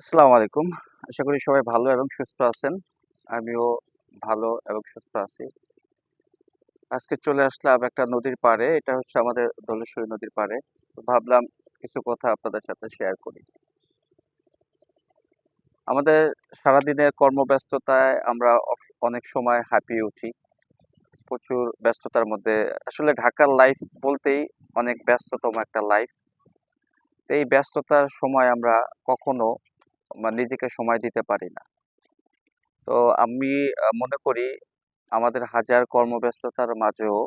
আসসালামু আলাইকুম। আশা করি সবাই ভালো এবং সুস্থ আছেন। আমিও ভালো এবং সুস্থ আছি। আজকে চলে আসলাম একটা নদীর পাড়ে। এটা হচ্ছে আমাদের দোলেশ্বরী নদীর পাড়ে। ভাবলাম কিছু কথা আপনাদের সাথে শেয়ার করি। আমাদের সারাদিনের কর্মব্যস্ততায় আমরা অনেক সময় হাঁপিয়ে উঠি। প্রচুর ব্যস্ততার মধ্যে। আসলে ঢাকার লাইফ বলতেই অনেক ব্যস্ততম একটা লাইফ এই ব্যস্ততার সময় আমরা কখনো নিজেকে সময় দিতে পারি না। তো আমি মনে করি আমাদের হাজার কর্মব্যস্ততার মাঝেও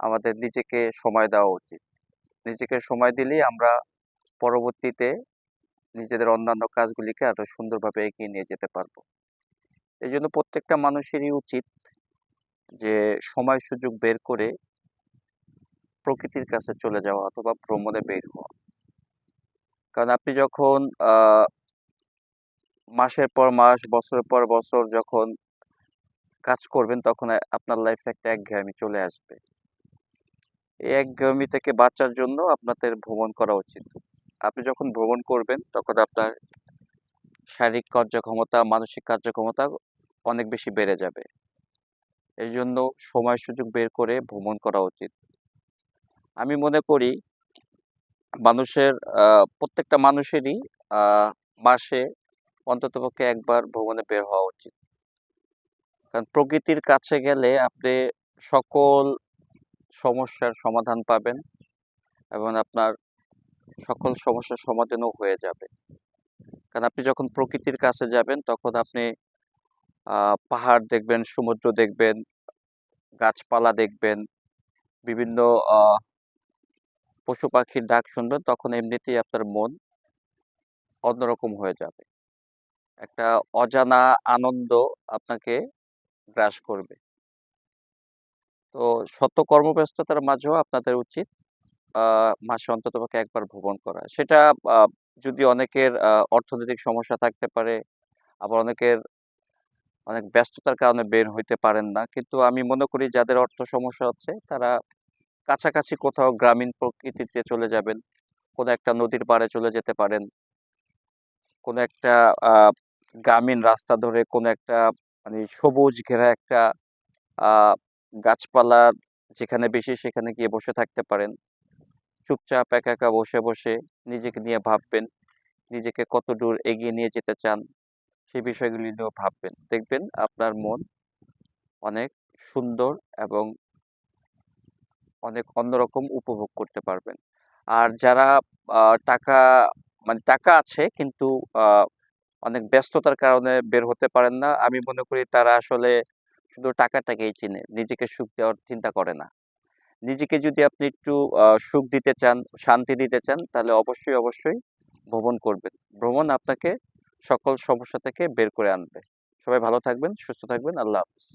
আমাদের নিজেকে সময় দেওয়া উচিত। নিজেকে সময় দিলেই আমরা পরবর্তীতে নিজেদের অন্যান্য কাজগুলিকে আরও সুন্দরভাবে এগিয়ে নিয়ে যেতে পারব। এই জন্য প্রত্যেকটা মানুষেরই উচিত যে সময় সুযোগ বের করে প্রকৃতির কাছে চলে যাওয়া অথবা ভ্রমণে বের হওয়া। কারণ আপনি যখন মাসের পর মাস, বছরের পর বছর যখন কাজ করবেন, তখন আপনার লাইফে একটা একঘেয়েমি চলে আসবে। এই একঘেয়েমি থেকে বাঁচার জন্য আপনাদের ভ্রমণ করা উচিত। আপনি যখন ভ্রমণ করবেন, তখন আপনার শারীরিক কার্যক্ষমতা, মানসিক কার্যক্ষমতা অনেক বেশি বেড়ে যাবে। এই জন্য সময় সুযোগ বের করে ভ্রমণ করা উচিত। আমি মনে করি মানুষের প্রত্যেকটা মানুষেরই মাসে অন্ততপক্ষে একবার ভ্রমণে বের হওয়া উচিত। কারণ প্রকৃতির কাছে গেলে আপনি সকল সমস্যার সমাধান পাবেন এবং আপনার সকল সমস্যার সমাধানও হয়ে যাবে। কারণ আপনি যখন প্রকৃতির কাছে যাবেন, তখন আপনি পাহাড় দেখবেন, সমুদ্র দেখবেন, গাছপালা দেখবেন, বিভিন্ন পশু পাখির ডাক শুনবেন, তখন এমনিতেই আপনার মন অন্যরকম হয়ে যাবে। একটা অজানা আনন্দ আপনাকে গ্রাস করবে। তো সত্য কর্মব্যস্ততার মাঝেও আপনাদের উচিত মাসে অন্ততপক্ষে একবার ভ্রমণ করা। সেটা যদি অনেকের অর্থনৈতিক সমস্যা থাকতে পারে, আবার অনেকের অনেক ব্যস্ততার কারণে বের হইতে পারেন না। কিন্তু আমি মনে করি যাদের অর্থ সমস্যা হচ্ছে, তারা কাছাকাছি কোথাও গ্রামীণ প্রকৃতিতে চলে যাবেন। কোনো একটা নদীর পাড়ে চলে যেতে পারেন। কোনো একটা গ্রামীণ রাস্তা ধরে কোনো একটা মানে সবুজ ঘেরা একটা গাছপালার যেখানে বেশি সেখানে গিয়ে বসে থাকতে পারেন। চুপচাপ একা একা বসে বসে নিজেকে নিয়ে ভাববেন, নিজেকে কত দূর এগিয়ে নিয়ে যেতে চান সেই বিষয়গুলি নিয়েও ভাববেন। দেখবেন আপনার মন অনেক সুন্দর এবং অনেক অন্যরকম উপভোগ করতে পারবেন। আর যারা টাকা মানে টাকা আছে কিন্তু অনেক ব্যস্ততার কারণে বের হতে পারেন না। আমি মনে করি তারা আসলে শুধু টাকাটাকেই চিনে, নিজেকে সুখ দেওয়ার চিন্তা করে না। নিজেকে যদি আপনি একটু সুখ দিতে চান, শান্তি দিতে চান, তাহলে অবশ্যই অবশ্যই ভ্রমণ করবেন। ভ্রমণ আপনাকে সকল সমস্যা থেকে বের করে আনবে। সবাই ভালো থাকবেন, সুস্থ থাকবেন, আল্লাহ হাফিজ।